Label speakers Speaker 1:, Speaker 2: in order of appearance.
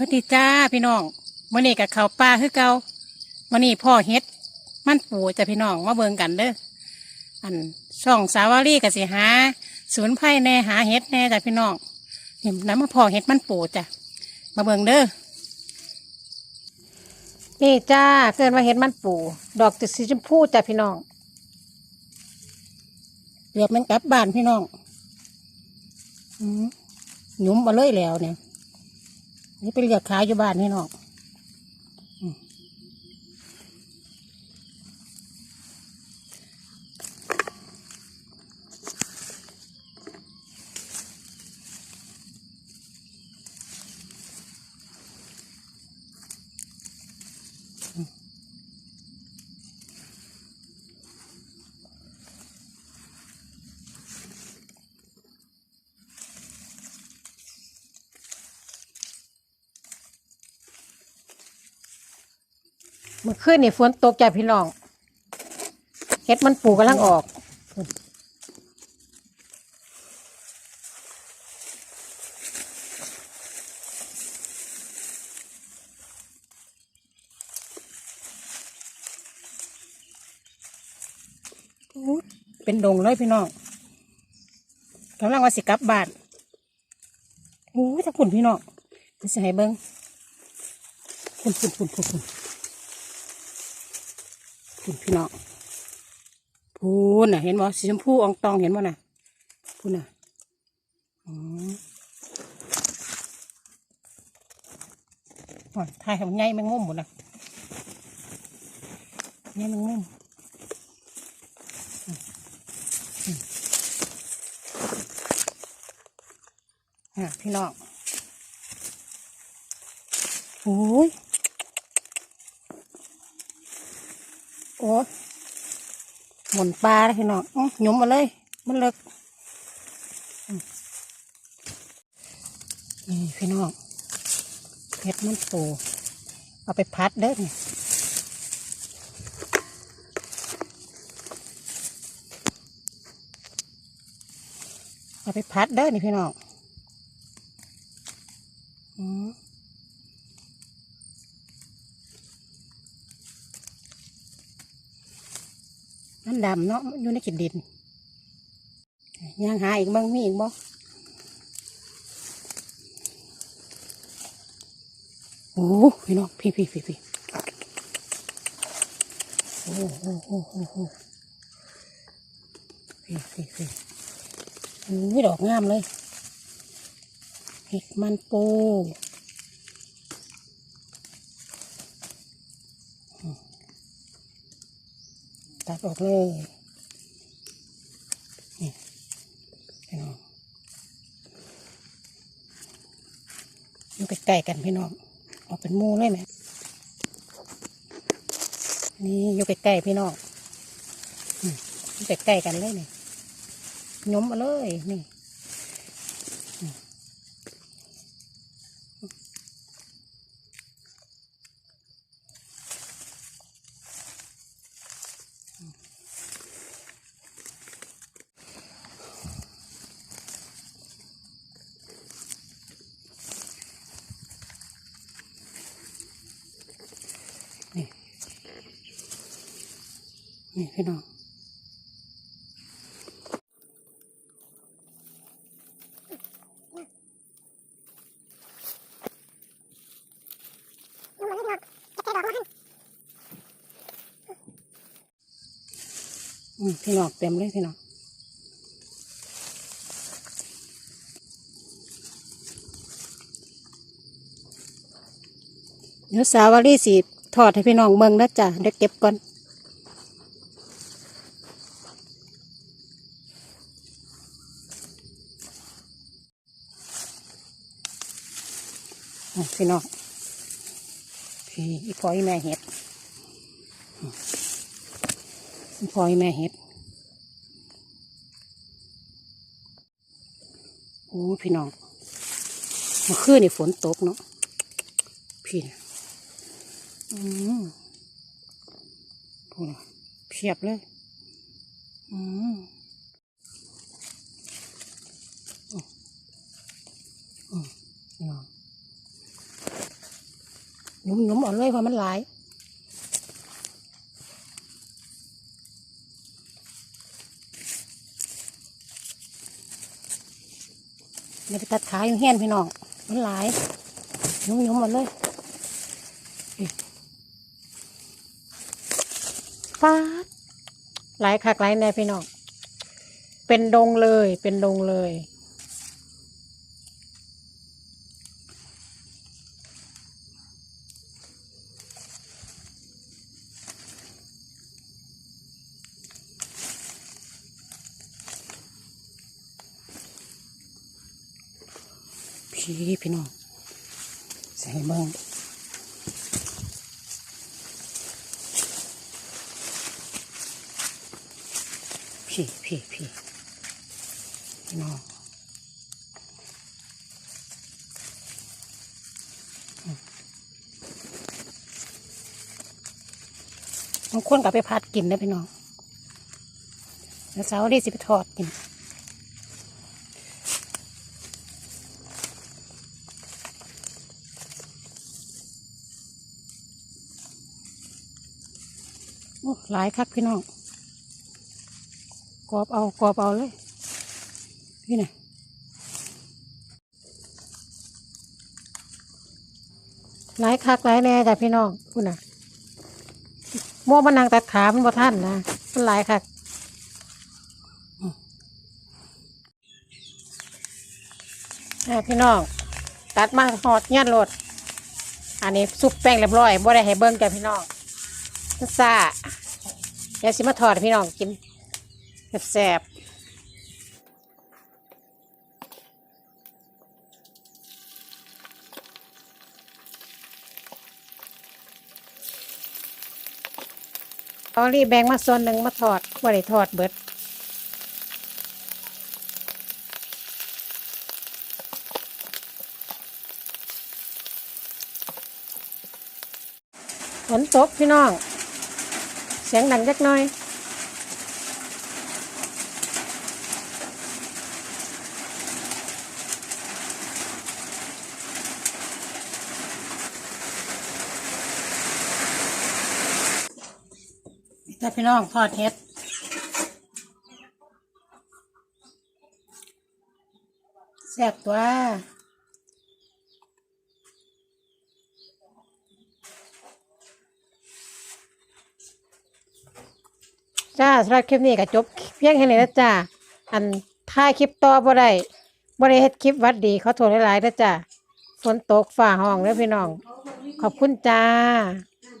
Speaker 1: วัสดีจ้าพี่น้องวันนี้กับเขาปลาคือเก่าวันนี้พ่อเฮ็ด มันปูจ้ะพี่น้องมาเบิ่งกันเด้ออันช่องสาวารีกับสิหาศูนย์ไผ่แน่หาเฮ็ดแน่จ้ะพี่น้องนี่น้ำมาพ่อเฮ็ดมันปูจ้ะมาเบิ่งเด้อนี่จ้าเกินว่าเฮ็ดมันปู ดอกติดสีชมพูจ้ะพี่น้องเกือบมันกลับบ้านพี่น้องอืมหยุ้มมาเลยแล้วเนี่ย นี่เป็นเรียกขายอยู่บ้านนี่นาะอืม มื่อคืนนี่ฝนตกจ้ะพี่น้องเฮ็ดมันปูกำลังออก เป็นดงเลยพี่น้องกำลังว่าสิกลับบ้านอู้ถ้าคุณพี่น้องจะให้เบิ้งคุณคุณคุณคุณคุณ คุณพี่น้องพูนน่ะ เห็นบ่สีชมพูอองตองเห็นบ่น่ะพูนน่ะอ๋อถ่ายของไงแมงมุมหมดน่ะไงแมงมุมอะพี่น้องโอ้ย โอ้ยหมุนปลาเลยพี่น้องหยุมมาเลย มันเลิกมนี่พี่น้องเห็ดมันปูเอาไปพัดเด้อนี่เอาไปพัดเด้อนี่พี่น้องอืม มันดำเนาะอยู่ในขีดดินย่างหาอีกบ้างมีอีกบ่โอ้พี่น้องพี่พี่พี่พี่โอ้โหโอ้โหโอ้โหพี่พี่พี่นี่ดอกงามเลยเห็ดมันปูอืม ตัดออกเลยนี่พี่น้องอยู่ใกล้ๆกันพี่น้องออกเป็นมูเลยไหมนี่อยู่ใกล้ๆพี่น้องอยู่ใกล้ๆกันเลยนี่ยมมาเลยนี่ นี่พี่น้องพี่น้องเต็มเลยพี่น้องเดี๋ยวสาวรีสีทอดให้พี่น้องเมืองนะจ๊ะเดี๋ยวเก็บก่อน พี่น้องพี่อีพอยแม่เห็ดอืมอีพอยแม่เห็ดโอ้พี่น้องมื่อคืนนี่ฝนตกเนาะพี่นะอืมพูดน่ะเพียบเลยอืมอืมอืม หนุ่มหมๆเอ่อนเลยเพราะมันหลายเดี๋ยวไปตัดขาอยู่เฮี้ยนพี่น้อง มันหลายหนุ่มหนุ่มๆหมดเลยนี่ฟาดหลายคักหลายแน่พี่น้อง เป็นดงเลย เป็นดงเลย พี่พี่น้องใส่เบิ้งพี่พี่พี่พี่น้องอืมบางคนกลับไปพัดกินนะพี่น้องแล้วเช้ารีสิไปทอดกิน โอ้หลายคักพี่น้องกรอบเอากรอบเอาเลย พี่น่ะหลายคักหลายแน่จ้ะพี่น้องคุณน่ะม่มันนางตัดขามันบ่ท่านนะมันหลายคักอืมอ่พี่น้องตัดมาหอดเงี้ยนโหลดอันนี้ซุปแป้งเรียบร้อยบ่ได้ให้เบิ้งจ้ะพี่น้อง ซ่าเดี๋ยวสิมาถอดพี่น้องกินแซ่บๆเอารีแบ่งมาส่วนหนึ่งมาถอดบ่ได้ถอดเบิดฝนตกพี่น้อง เสียงดังจักหน่อยถ้าพี่น้องทอดเห็ดแซ่บตัว จ้าสำหรับคลิปนี้ก็จบเพียงแค่นี้นะจ้าอันถ่ายคลิปต่อบ่ได้บ่ได้เฮ็ดคลิปวัดดีเขาโทรหลายๆนะจ้าฝนตกฝ่าห้องเด้อพี่น้อง ขอบคุณจ้า